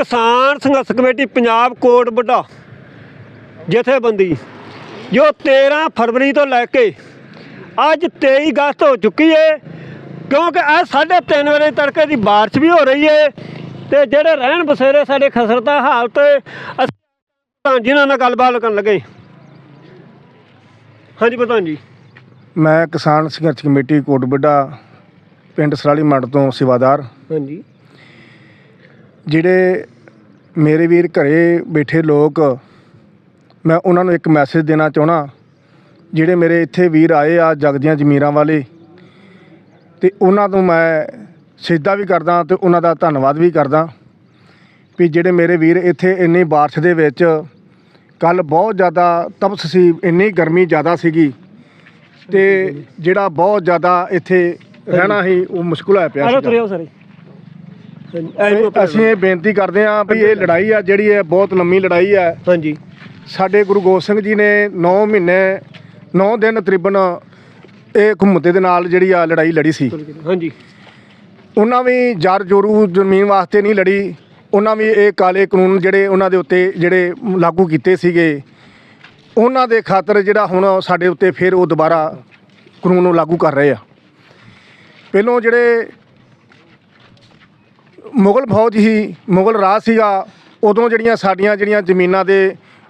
ਕਿਸਾਨ ਸੰਘਰਸ਼ ਕਮੇਟੀ ਪੰਜਾਬ ਕੋਟ ਵੱਡਾ ਜਥੇਬੰਦੀ ਜੋ 13 ਫਰਵਰੀ ਤੋਂ ਲੈ ਕੇ ਅੱਜ 23 ਅਗਸਤ ਹੋ ਚੁੱਕੀ ਹੈ ਕਿਉਂਕਿ ਇਹ ਸਾਢੇ 3 ਵਜੇ ਤੜਕੇ ਦੀ ਬਾਰਿਸ਼ ਵੀ ਹੋ ਰਹੀ ਹੈ ਤੇ ਜਿਹੜੇ ਰਹਿਣ ਬਸੇਰੇ ਸਾਡੇ ਖਸਰਤਾ ਹਾਲਤ ਅਸੀਂ ਪ੍ਰਧਾਨ ਜੀ ਨਾਲ ਗੱਲਬਾਤ ਕਰਨ ਲੱਗੇ ਹਾਂਜੀ ਪ੍ਰਧਾਨ ਜੀ। ਮੈਂ ਕਿਸਾਨ ਸੰਘਰਸ਼ ਕਮੇਟੀ ਕੋਟਬੱਡਾ ਪਿੰਡ ਸਰਾਲੀ ਮੰਡ ਤੋਂ ਸੇਵਾਦਾਰ। ਹਾਂਜੀ। ਜਿਹੜੇ ਮੇਰੇ ਵੀਰ ਘਰੇ ਬੈਠੇ ਲੋਕ ਮੈਂ ਉਹਨਾਂ ਨੂੰ ਇੱਕ ਮੈਸੇਜ ਦੇਣਾ ਚਾਹਣਾ ਜਿਹੜੇ ਮੇਰੇ ਇੱਥੇ ਵੀਰ ਆਏ ਆ ਜਗਦੀਆਂ ਜ਼ਮੀਰਾਂ ਵਾਲੇ ਤੇ ਉਹਨਾਂ ਤੋਂ ਮੈਂ ਸਿੱਧਾ ਵੀ ਕਰਦਾ ਤੇ ਉਹਨਾਂ ਦਾ ਧੰਨਵਾਦ ਵੀ ਕਰਦਾ ਵੀ ਜਿਹੜੇ ਮੇਰੇ ਵੀਰ ਇੱਥੇ ਇੰਨੀ ਬਾਰਿਸ਼ ਦੇ ਵਿੱਚ ਕੱਲ ਬਹੁਤ ਜ਼ਿਆਦਾ ਤਪਸ ਸੀ ਇੰਨੀ ਗਰਮੀ ਜ਼ਿਆਦਾ ਸੀਗੀ ਤੇ ਜਿਹੜਾ ਬਹੁਤ ਜ਼ਿਆਦਾ ਇੱਥੇ ਰਹਿਣਾ ਸੀ ਉਹ ਮੁਸ਼ਕਲ ਹੋਇਆ ਪਿਆ ਆਲੋ ਅਸੀਂ ਇਹ ਬੇਨਤੀ ਕਰਦੇ ਹਾਂ ਵੀ ਇਹ ਲੜਾਈ ਆ ਜਿਹੜੀ ਹੈ ਬਹੁਤ ਲੰਮੀ ਲੜਾਈ ਹੈ। ਹਾਂਜੀ। ਸਾਡੇ ਗੁਰੂ ਗੋਬਿੰਦ ਸਿੰਘ ਜੀ ਨੇ 9 ਮਹੀਨੇ 9 ਦਿਨ ਤਕਰੀਬਨ ਇਹ ਘੁੰਮਤੇ ਦੇ ਨਾਲ ਜਿਹੜੀ ਆ ਲੜਾਈ ਲੜੀ ਸੀ। ਹਾਂਜੀ। ਉਹਨਾਂ ਵੀ ਜਰ ਜੋਰੂ ਜ਼ਮੀਨ ਵਾਸਤੇ ਨਹੀਂ ਲੜੀ। ਉਹਨਾਂ ਵੀ ਇਹ ਕਾਲੇ ਕਾਨੂੰਨ ਜਿਹੜੇ ਉਹਨਾਂ ਦੇ ਉੱਤੇ ਜਿਹੜੇ ਲਾਗੂ ਕੀਤੇ ਸੀਗੇ। ਉਹਨਾਂ ਦੇ ਖਾਤਰ ਜਿਹੜਾ ਹੁਣ ਸਾਡੇ ਉੱਤੇ ਫਿਰ ਉਹ ਦੁਬਾਰਾ ਕਾਨੂੰਨ ਨੂੰ ਲਾਗੂ ਕਰ ਰਹੇ ਆ। ਪਹਿਲੋਂ ਜਿਹੜੇ ਮੁਗਲ ਫੌਜ ਹੀ ਮੁਗਲ ਰਾਜ ਸੀਗਾ ਉਦੋਂ ਜਿਹੜੀਆਂ ਸਾਡੀਆਂ ਜਿਹੜੀਆਂ ਜ਼ਮੀਨਾਂ ਦੇ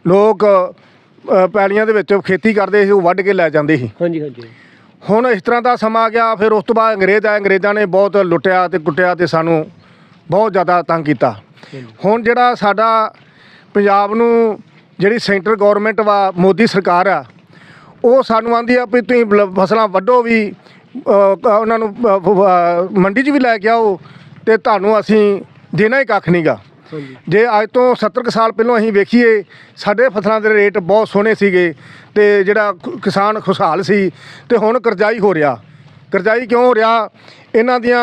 ਲੋਕ ਅ, ਪੈਲੀਆਂ ਦੇ ਵਿੱਚ ਖੇਤੀ ਕਰਦੇ ਸੀ ਉਹ ਵੱਢ ਕੇ ਲੈ ਜਾਂਦੇ ਸੀ। ਹਾਂਜੀ ਹਾਂਜੀ। ਹੁਣ ਇਸ ਤਰ੍ਹਾਂ ਦਾ ਸਮਾਂ ਆ ਗਿਆ ਫਿਰ ਉਸ ਤੋਂ ਬਾਅਦ ਅੰਗਰੇਜ਼ ਆਏ ਅੰਗਰੇਜ਼ਾਂ ਨੇ ਬਹੁਤ ਲੁੱਟਿਆ ਤੇ ਕੁੱਟਿਆ ਤੇ ਸਾਨੂੰ ਬਹੁਤ ਜ਼ਿਆਦਾ ਤੰਗ ਕੀਤਾ। ਹੁਣ ਜਿਹੜਾ ਸਾਡਾ ਪੰਜਾਬ ਨੂੰ ਜਿਹੜੀ ਸੈਂਟਰ ਗਵਰਨਮੈਂਟ ਵਾ ਮੋਦੀ ਸਰਕਾਰ ਆ ਉਹ ਸਾਨੂੰ ਆਂਦੀ ਆ ਵੀ ਤੁਸੀਂ ਬਲ- ਫਸਲਾਂ ਵੱਢੋ ਵੀ ਅ, ਕ- ਉਹਨਾਂ ਨੂੰ ਅ, ਮੰਡੀ 'ਚ ਵੀ ਲੈ ਕੇ ਆਓ ਤੇ ਤੁਹਾਨੂੰ ਅਸੀਂ ਦੇਣਾ ਹੀ ਕੱਖ ਨਹੀਂਗਾ ਜੇ ਅੱਜ ਤੋਂ 70 ਕੁ ਸਾਲ ਪਹਿਲਾਂ ਅਸੀਂ ਵੇਖੀਏ ਸਾਡੇ ਫਸਲਾਂ ਦੇ ਰੇਟ ਬਹੁਤ ਸੋਹਣੇ ਸੀਗੇ ਤੇ ਜਿਹੜਾ ਕਿਸਾਨ ਖੁਸ਼ਹਾਲ ਸੀ ਤੇ ਹੁਣ ਕਰਜ਼ਾਈ ਹੋ ਰਿਹਾ। ਕਰਜ਼ਾਈ ਕਿਉਂ ਹੋ ਰਿਹਾ? ਇਹਨਾਂ ਦੀਆਂ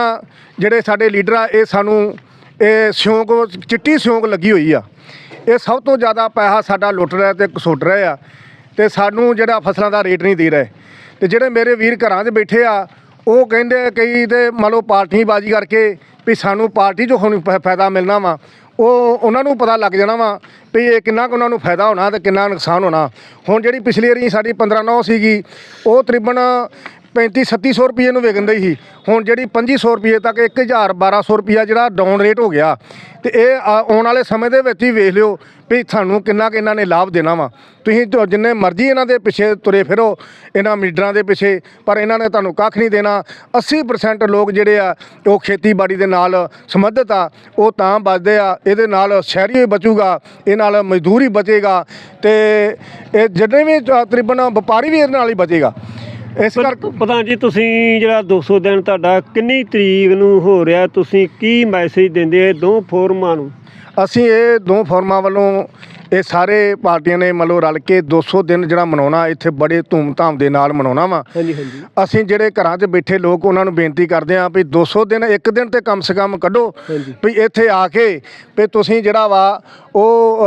ਜਿਹੜੇ ਸਾਡੇ ਲੀਡਰ ਆ ਇਹ ਸਾਨੂੰ ਇਹ ਸਿਉਂਕ ਚਿੱਟੀ ਸਿਉਂਕ ਲੱਗੀ ਹੋਈ ਆ। ਇਹ ਸਭ ਤੋਂ ਜ਼ਿਆਦਾ ਪੈਸਾ ਸਾਡਾ ਲੁੱਟ ਰਿਹਾ ਤੇ ਕਸੁੱਟ ਰਹੇ ਆ। ਤੇ ਸਾਨੂੰ ਜਿਹੜਾ ਫਸਲਾਂ ਦਾ ਰੇਟ ਨਹੀਂ ਦੇ ਰਹੇ। ਤੇ ਜਿਹੜੇ ਮੇਰੇ ਵੀਰ ਘਰਾਂ 'ਚ ਬੈਠੇ ਆ ਉਹ ਕਹਿੰਦੇ ਕਈ ਤੇ ਮੰਨ ਲਓ ਪਾਰਟੀ ਬਾਜੀ ਕਰਕੇ ਵੀ ਸਾਨੂੰ ਪਾਰਟੀ 'ਚੋਂ ਹੁਣ ਫ- ਫਾਇਦਾ ਮਿਲਣਾ ਵਾ। ਉਹ, ਉਹਨਾਂ ਨੂੰ ਪਤਾ ਲੱਗ ਜਾਣਾ ਵਾ ਵੀ ਇਹ ਕਿੰਨਾ ਕੁ ਉਹਨਾਂ ਨੂੰ ਫਾਇਦਾ ਹੋਣਾ ਤੇ ਕਿੰਨਾ ਨੁਕਸਾਨ ਹੋਣਾ। ਹੁਣ ਜਿਹੜੀ ਪਿਛਲੀ ਵਾਰੀ ਸਾਡੀ 15 ਨੌ ਸੀਗੀ, ਉਹ ਤਕਰੀਬਨ 35 3700 ਰੁਪਏ ਨੂੰ ਵਿਕਣ ਦਈ ਸੀ। ਹੁਣ ਜਿਹੜੀ 2500 ਰੁਪਏ ਤੱਕ 1000 1200 ਰੁਪਿਆ ਜਿਹੜਾ ਡਾਊਨ ਰੇਟ ਹੋ ਗਿਆ, ਤੇ ਇਹ ਆ- ਆਉਣ ਵਾਲੇ ਸਮੇਂ ਦੇ ਵਿੱਚ ਹੀ ਵੇਖ ਲਿਓ ਵੀ ਤੁਹਾਨੂੰ ਕਿੰਨਾ ਕਿ ਇਹਨਾਂ ਨੇ ਲਾਭ ਦੇਣਾ ਵਾ। ਤੁਸੀਂ ਜਿੰਨੇ ਮਰਜ਼ੀ ਇਹਨਾਂ ਦੇ ਪਿੱਛੇ ਤੁਰੇ ਫਿਰੋ, ਇਹਨਾਂ ਮੀਡਰਾਂ ਦੇ ਪਿੱਛੇ, ਪਰ ਇਹਨਾਂ ਨੇ ਤੁਹਾਨੂੰ ਕੱਖ ਨਹੀਂ ਦੇਣਾ। 80% ਲੋਕ ਜਿਹੜੇ ਆ, ਉਹ ਖੇਤੀਬਾੜੀ ਦੇ ਨਾਲ ਸੰਬੰਧਿਤ ਆ, ਉਹ ਤਾਂ ਬਚਦੇ ਆ, ਇਹਦੇ ਨਾਲ ਸ਼ਹਿਰੀ ਵੀ ਬਚੂਗਾ, ਇਹ ਨਾਲ ਮਜ਼ਦੂਰ ਹੀ ਬਚੇਗਾ, ਤੇ ਇਹ ਜਿੰਨੇ ਵੀ ਤਕਰੀਬਨ ਵਪਾਰੀ ਵੀ ਇਹਦੇ ਨਾਲ ਹੀ ਬਚੇਗਾ। ਇਸ ਕਰਕੇ ਪ੍ਰਧਾਨ ਜੀ ਤੁਸੀਂ ਜਿਹੜਾ 200 ਦਿਨ ਤੁਹਾਡਾ ਕਿੰਨੀ ਤਰੀਕ ਨੂੰ ਹੋ ਰਿਹਾ ਤੁਸੀਂ ਕੀ ਮੈਸੇਜ ਦਿੰਦੇ ਇਹ ਦੋ ਫੋਰਮਾਂ ਨੂੰ? ਅਸੀਂ ਇਹ ਦੋ ਫੋਰਮਾਂ ਵੱਲੋਂ ਇਹ ਸਾਰੇ ਪਾਰਟੀਆਂ ਨੇ ਮਤਲਬ ਰਲ ਕੇ 200 ਦਿਨ ਜਿਹੜਾ ਮਨਾਉਣਾ ਇੱਥੇ ਬੜੇ ਧੂਮ-ਧਾਮ ਦੇ ਨਾਲ ਮਨਾਉਣਾ ਵਾ। ਹਾਂਜੀ ਹਾਂਜੀ। ਅਸੀਂ ਜਿਹੜੇ ਘਰਾਂ 'ਚ ਬੈਠੇ ਲੋਕ ਉਹਨਾਂ ਨੂੰ ਬੇਨਤੀ ਕਰਦੇ ਹਾਂ ਵੀ 200 ਦਿਨ ਇੱਕ ਦਿਨ ਤੇ ਕਮ ਸੇ ਕਮ ਕੱਢੋ। ਵੀ ਇੱਥੇ ਆ ਕੇ ਵੀ ਤੁਸੀਂ ਜਿਹੜਾ ਵਾ ਉਹ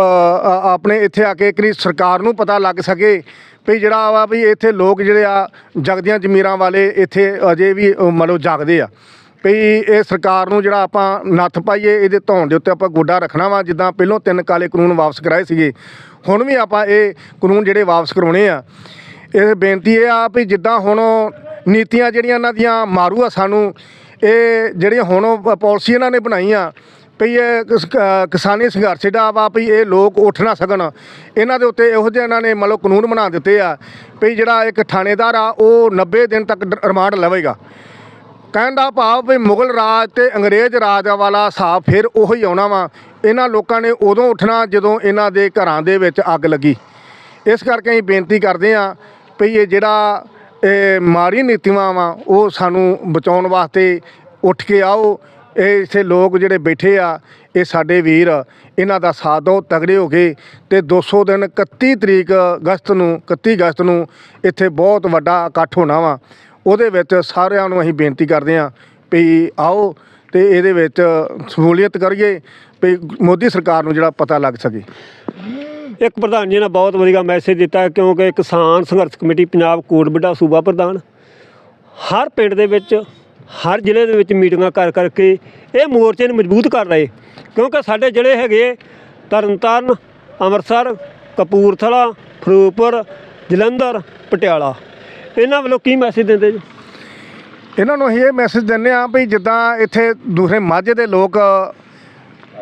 ਆਪਣੇ ਇੱਥੇ ਆ ਕੇ ਇੱਕ ਵਾਰੀ ਸਰਕਾਰ ਨੂੰ ਪਤਾ ਲੱਗ ਸਕੇ ਵੀ ਜਿਹੜਾ ਵਾ ਵੀ ਇੱਥੇ ਲੋਕ ਜਿਹੜੇ ਆ ਜਗਦੀਆਂ ਜ਼ਮੀਰਾਂ ਵਾਲੇ ਇੱਥੇ ਅਜੇ ਵੀ ਮਤਲਬ ਜਾਗਦੇ ਆ। ਵੀ ਇਹ ਸਰਕਾਰ ਨੂੰ ਜਿਹੜਾ ਆਪਾਂ ਨੱਥ ਪਾਈਏ, ਇਹਦੇ ਧੌਣ ਦੇ ਉੱਤੇ ਆਪਾਂ ਗੋਡਾ ਰੱਖਣਾ ਵਾ, ਜਿੱਦਾਂ ਪਹਿਲੋਂ ਤਿੰਨ ਕਾਲੇ ਕਾਨੂੰਨ ਵਾਪਸ ਕਰਾਏ ਸੀਗੇ, ਹੁਣ ਵੀ ਆਪਾਂ ਇਹ ਕਾਨੂੰਨ ਜਿਹੜੇ ਵਾਪਸ ਕਰਾਉਣੇ ਆ। ਇਹ ਬੇਨਤੀ ਇਹ ਆ ਵੀ ਜਿੱਦਾਂ ਹੁਣ ਨੀਤੀਆਂ ਜਿਹੜੀਆਂ ਇਹਨਾਂ ਦੀਆਂ ਮਾਰੂ ਆ ਸਾਨੂੰ, ਇਹ ਜਿਹੜੀਆਂ ਹੁਣ ਉਹ ਪਾਲਿਸੀ ਇਹਨਾਂ ਨੇ ਬਣਾਈਆਂ, ਵੀ ਇਹ ਕਿਸਾਨੀ ਸੰਘਰਸ਼ ਜਿਹੜਾ ਵਾ ਵੀ ਇਹ ਲੋਕ ਉੱਠ ਨਾ ਸਕਣ। ਇਹਨਾਂ ਦੇ ਉੱਤੇ ਇਹੋ ਜਿਹੇ ਇਹਨਾਂ ਨੇ ਮੰਨ ਲਓ ਕਾਨੂੰਨ ਬਣਾ ਦਿੱਤੇ ਆ, ਵੀ ਜਿਹੜਾ ਇੱਕ ਥਾਣੇਦਾਰ ਆ, ਉਹ 90 ਦਿਨ ਤੱਕ ਰਿਮਾਂਡ ਲਵੇਗਾ। ਕਹਿਣ ਦਾ ਭਾਵ ਵੀ ਮੁਗਲ ਰਾਜ ਤੇ ਅੰਗਰੇਜ਼ ਰਾਜ ਵਾਲਾ ਹਿਸਾਬ ਫਿਰ ਉਹੀ ਆਉਣਾ ਵਾ। ਇਹਨਾਂ ਲੋਕਾਂ ਨੇ ਉਦੋਂ ਉੱਠਣਾ ਜਦੋਂ ਇਹਨਾਂ ਦੇ ਘਰਾਂ ਦੇ ਵਿੱਚ ਅੱਗ ਲੱਗੀ। ਇਸ ਕਰਕੇ ਅਸੀਂ ਬੇਨਤੀ ਕਰਦੇ ਹਾਂ ਵੀ ਇਹ ਜਿਹੜਾ, ਇਹ ਮਾੜੀ ਨੀਤੀਆਂ ਵਾ, ਉਹ ਸਾਨੂੰ ਬਚਾਉਣ ਵਾਸਤੇ ਉੱਠ ਕੇ ਆਓ। ਇਹ ਇੱਥੇ ਲੋਕ ਜਿਹੜੇ ਬੈਠੇ ਆ, ਇਹ ਸਾਡੇ ਵੀਰ, ਇਹਨਾਂ ਦਾ ਸਾਥ ਦਿਓ ਤਗੜੇ ਹੋ ਕੇ ਤੇ 200 ਦਿਨ 31 ਤਰੀਕ ਅਗਸਤ ਨੂੰ 31 ਅਗਸਤ ਨੂੰ ਇੱਥੇ ਬਹੁਤ ਵੱਡਾ ਇਕੱਠ ਹੋਣਾ ਵਾ। ਉਹਦੇ ਵਿੱਚ ਸਾਰਿਆਂ ਨੂੰ ਅਸੀਂ ਬੇਨਤੀ ਕਰਦੇ ਹਾਂ ਵੀ ਆਓ ਤੇ ਇਹਦੇ ਵਿੱਚ ਸ਼ਮੂਲੀਅਤ ਕਰੀਏ ਵੀ ਮੋਦੀ ਸਰਕਾਰ ਨੂੰ ਜਿਹੜਾ ਪਤਾ ਲੱਗ ਸਕੇ। ਇੱਕ ਪ੍ਰਧਾਨ ਜੀ ਨੇ ਬਹੁਤ ਵਧੀਆ ਮੈਸੇਜ ਦਿੱਤਾ ਕਿਉਂਕਿ ਕਿਸਾਨ ਸੰਘਰਸ਼ ਕਮੇਟੀ ਪੰਜਾਬ ਕੋਟ ਵੱਡਾ ਸੂਬਾ ਪ੍ਰਧਾਨ। ਹਰ ਪਿੰਡ ਦੇ ਵਿੱਚ, ਹਰ ਜ਼ਿਲ੍ਹੇ ਦੇ ਵਿੱਚ ਮੀਟਿੰਗਾਂ ਕਰ ਕਰਕੇ ਇਹ ਮੋਰਚੇ ਨੂੰ ਮਜ਼ਬੂਤ ਕਰ ਰਹੇ। ਕਿਉਂਕਿ ਸਾਡੇ ਜ਼ਿਲ੍ਹੇ ਹੈਗੇ ਤਰਨਤਾਰਨ, ਅੰਮ੍ਰਿਤਸਰ, ਕਪੂਰਥਲਾ, ਫਿਰੋਜ਼ਪੁਰ, ਜਲੰਧਰ, ਪਟਿਆਲਾ। ਇਹਨਾਂ ਵੱਲੋਂ ਕੀ ਮੈਸੇਜ ਦਿੰਦੇ ਜੀ ਇਹਨਾਂ ਨੂੰ ਅਸੀਂ ਇਹ ਮੈਸੇਜ ਦਿੰਦੇ ਆ ਵੀ ਜਿੱਦਾਂ ਇੱਥੇ ਦੂਸਰੇ ਮਾਝੇ ਦੇ ਲੋਕ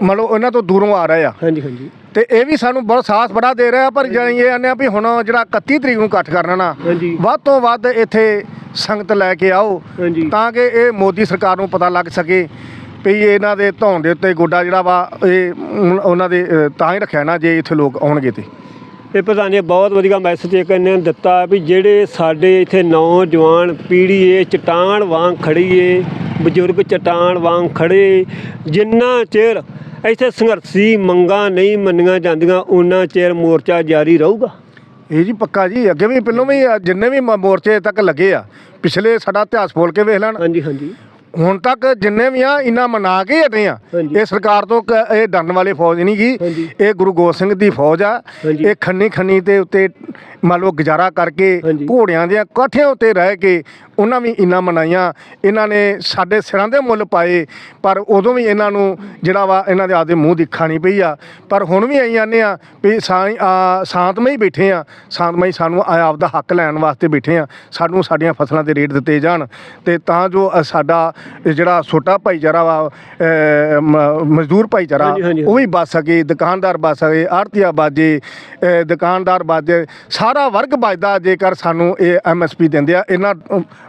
ਮੰਨ ਲਓ ਇਹਨਾਂ ਤੋਂ ਦੂਰੋਂ ਆ ਰਹੇ ਆ ਹਾਂਜੀ ਹਾਂਜੀ ਤੇ ਇਹ ਵੀ ਸਾਨੂੰ ਬਹੁਤ ਸਾਥ ਬੜਾ ਦੇ ਰਿਹਾ ਪਰ ਜਾਣੀ ਇਹ ਆਨੇ ਆ ਵੀ ਹੁਣ ਜਿਹੜਾ 31 ਤਰੀਕ ਨੂੰ ਇਕੱਠ ਕਰਨਾ ਨਾ ਹਾਂਜੀ। ਵੱਧ ਤੋਂ ਵੱਧ ਇੱਥੇ ਸੰਗਤ ਲੈ ਕੇ ਆਓ ਹਾਂਜੀ। ਤਾਂ ਕਿ ਇਹ ਮੋਦੀ ਸਰਕਾਰ ਨੂੰ ਪਤਾ ਲੱਗ ਸਕੇ ਵੀ ਇਹਨਾਂ ਦੇ ਧੌਣ ਦੇ ਉੱਤੇ ਗੋਡਾ ਜਿਹੜਾ ਵਾ ਇਹ ਉਹਨਾਂ ਦੇ ਅ, ਤਾਂ ਹੀ ਰੱਖਿਆ ਨਾ ਜੇ ਇੱਥੇ ਲੋਕ ਆਉਣਗੇ ਤੇ ਇਹ ਪ੍ਰਧਾਨ ਜੀ ਬਹੁਤ ਵਧੀਆ ਮੈਸੇਜ ਇੱਕ ਇਹਨੇ ਦਿੱਤਾ ਵੀ ਜਿਹੜੇ ਸਾਡੇ ਇੱਥੇ ਨੌਜਵਾਨ ਪੀੜ੍ਹੀ ਏ ਚਟਾਨ ਵਾਂਗ ਖੜੀ ਏ ਬਜ਼ੁਰਗ ਚਟਾਨ ਵਾਂਗ ਖੜੇ ਜਿੰਨਾ ਚਿਰ ਇੱਥੇ ਸੰਘਰਸ਼ੀ ਮੰਗਾਂ ਨਹੀਂ ਮੰਨੀਆਂ ਜਾਂਦੀਆਂ ਉਹਨਾਂ ਚਿਰ ਮੋਰਚਾ ਜਾਰੀ ਰਹੂਗਾ। ਇਹ ਜੀ ਪੱਕਾ ਜੀ ਅੱਗੇ ਵੀ ਪਹਿਲੋਂ ਵੀ ਜਿੰਨੇ ਵੀ ਮ- ਮੋਰਚੇ ਤੱਕ ਲੱਗੇ ਆ ਪਿਛਲੇ ਸਾਡਾ ਇਤਿਹਾਸ ਫੋਲ ਕੇ ਵੇਖ ਲੈਣ। ਹਾਂਜੀ ਹਾਂਜੀ। ਹੁਣ ਤੱਕ ਜਿੰਨੇ ਵੀ ਆ ਇਨਾ ਮਨਾ ਕੇ ਹਟੇ ਆ। ਇਹ ਸਰਕਾਰ ਤੋਂ ਕ- ਇਹ ਡਰਨ ਵਾਲੇ ਫੌਜ ਨਹੀਂ ਗੀ। ਇਹ ਗੁਰੂ ਗੋਬਿੰਦ ਸਿੰਘ ਦੀ ਫੌਜ ਆ। ਇਹ ਖੰਨੀ ਖੰਨੀ ਤੇ ਉੱਤੇ ਮੰਨ ਲਓ ਗੁਜ਼ਾਰਾ ਕਰਕੇ। ਘੋੜਿਆਂ ਦੇ ਕਾਠਿਆਂ ਉੱਤੇ ਰਹਿ ਕੇ ਉਹਨਾਂ ਵੀ ਇਨਾ ਮਨਾਈਆਂ ਇਹਨਾਂ ਨੇ ਸਾਡੇ ਸਿਰਾਂ ਦੇ ਮੁੱਲ ਪਾਏ ਪਰ ਉਦੋਂ ਵੀ ਇਹਨਾਂ ਨੂੰ ਜਿਹੜਾ ਵਾ ਇਹਨਾਂ ਦੇ ਆਪਦੇ ਮੂੰਹ ਦੀ ਖਾਣੀ ਪਈ ਆ। ਪਰ ਹੁਣ ਵੀ ਆਈ ਜਾਂਦੇ ਆ ਵੀ ਸਾਂ ਆ, ਸ਼ਾਂਤਮਈ ਬੈਠੇ ਆ। ਸ਼ਾਂਤਮਈ ਸਾਨੂੰ ਆ- ਆਪਦਾ ਹੱਕ ਲੈਣ ਵਾਸਤੇ ਬੈਠੇ ਆ। ਸਾਨੂੰ ਸਾਡੀਆਂ ਫਸਲਾਂ ਦੇ ਰੇਟ ਦਿੱਤੇ ਜਾਣ। ਤੇ ਤਾਂ ਜੋ ਸਾਡਾ ਜਿਹੜਾ ਛੋਟਾ ਭਾਈਚਾਰਾ ਵਾ ਮਜ਼ਦੂਰ ਭਾਈਚਾਰਾ ਉਹ ਵੀ ਬਚ ਸਕੇ ਦੁਕਾਨਦਾਰ ਬਚ ਸਕੇ ਆੜਤੀਆ ਬਾਜੇ ਦੁਕਾਨਦਾਰ ਬਾਜੇ ਸਾਰਾ ਵਰਗ ਬਚਦਾ ਜੇਕਰ ਸਾਨੂੰ ਇਹ ਐਮਐਸਪੀ ਦਿੰਦੇ ਆ। ਇਹਨਾਂ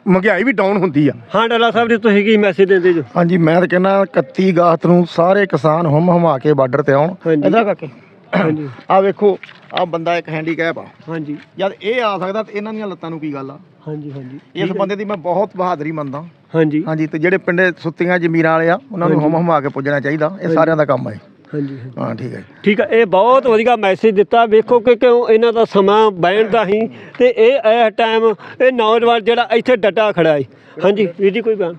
ਮਹਿੰਗਾਈ ਵੀ ਡਾਊਨ ਹੁੰਦੀ ਆ। ਹਾਂ ਡਾਲਾ ਸਾਹਿਬ ਜੀ ਤੁਸੀਂ ਕੀ ਮੈਸੇਜ ਦਿੰਦੇ ਜੋ? ਹਾਂਜੀ ਮੈਂ ਤਾਂ ਕਹਿੰਦਾ 31 ਅਗਸਤ ਨੂੰ ਸਾਰੇ ਕਿਸਾਨ ਹੁਮ ਹਮਾ ਕੇ ਬਾਰਡਰ ਤੇ ਆਉਣ। ਹਾਂਜੀ। ਇਹਦਾ ਕਰਕੇ। ਹਾਂਜੀ। ਆ ਵੇਖੋ ਆ ਬੰਦਾ ਇੱਕ ਹੈਂਡੀਕੈਪ ਆ। ਹਾਂਜੀ। ਜਦ ਇਹ ਆ ਸਕਦਾ ਤੇ ਇਹਨਾਂ ਦੀਆਂ ਲੱਤਾਂ ਨੂੰ ਕੀ ਗੱਲ ਆ? ਹਾਂਜੀ ਹਾਂਜੀ। ਇਸ ਬੰਦੇ ਦੀ ਮੈਂ ਬਹੁਤ ਬਹਾਦਰੀ ਮੰਨਦਾ। ਹਾਂਜੀ। ਹਾਂਜੀ ਤੇ ਜਿਹੜੇ ਪਿੰਡੇ ਸੁੱਤੀਆਂ ਜ਼ਮੀਰਾਂ ਵਾਲੇ ਆ ਉਹਨਾਂ ਨੂੰ ਹੁਮ ਹਮਾ ਕੇ ਪੁੱਜਣਾ ਚਾਹੀਦਾ। ਇਹ ਸਾਰਿਆਂ ਦਾ ਕੰਮ ਹੈ ਹਾਂਜੀ ਹਾਂਜੀ ਹਾਂ ਠੀਕ ਹੈ। ਠੀਕ ਹੈ ਇਹ ਬਹੁਤ ਵਧੀਆ ਮੈਸੇਜ ਦਿੱਤਾ। ਵੇਖੋ ਕਿ ਕਿਉਂ ਇਹਨਾਂ ਦਾ ਸਮਾਂ ਬਹਿਣ ਦਾ ਹੀ ਤੇ ਇਹ ਇਸ ਟਾਈਮ ਇਹ ਨੌਜਵਾਨ ਜਿਹੜਾ ਇੱਥੇ ਡਟਾ ਖੜਾ ਹੈ ਹਾਂਜੀ ਵੀਰ ਜੀ ਕੋਈ ਬਿਆਨ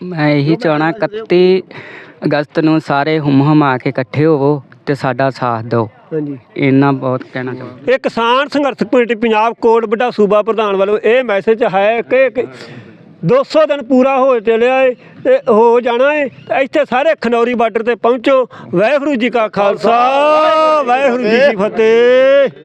ਮੈਂ ਇਹੀ ਚਾਹਣਾ 31 ਅਗਸਤ ਨੂੰ ਸਾਰੇ ਹੁਮ ਹਮਾ ਕੇ ਇਕੱਠੇ ਹੋਵੋ ਤੇ ਸਾਡਾ ਸਾਥ ਦਿਓ। ਹਾਂਜੀ। ਇੰਨਾ ਬਹੁਤ ਕਹਿਣਾ ਚਾਹੁੰਦਾ। ਇਹ ਕਿਸਾਨ ਸੰਘਰਸ਼ ਕਮੇਟੀ ਪੰਜਾਬ ਕੋਟ ਵੱਡਾ ਸੂਬਾ ਪ੍ਰਧਾਨ ਵੱਲੋਂ ਇਹ ਮੈਸੇਜ ਹੈ ਕਿ ਕਿ 200 ਦਿਨ ਪੂਰਾ ਹੋ ਚੱਲਿਆ ਏ ਤੇ ਹੋ ਜਾਣਾ ਏ। ਤੇ ਇੱਥੇ ਸਾਰੇ ਖਨੌਰੀ ਬਾਰਡਰ ਤੇ ਪਹੁੰਚੋ। ਵਾਹਿਗੁਰੂ ਜੀ ਕਾ ਖਾਲਸਾ ਵਾਹਿਗੁਰੂ ਜੀ ਕੀ ਫਤਿਹ।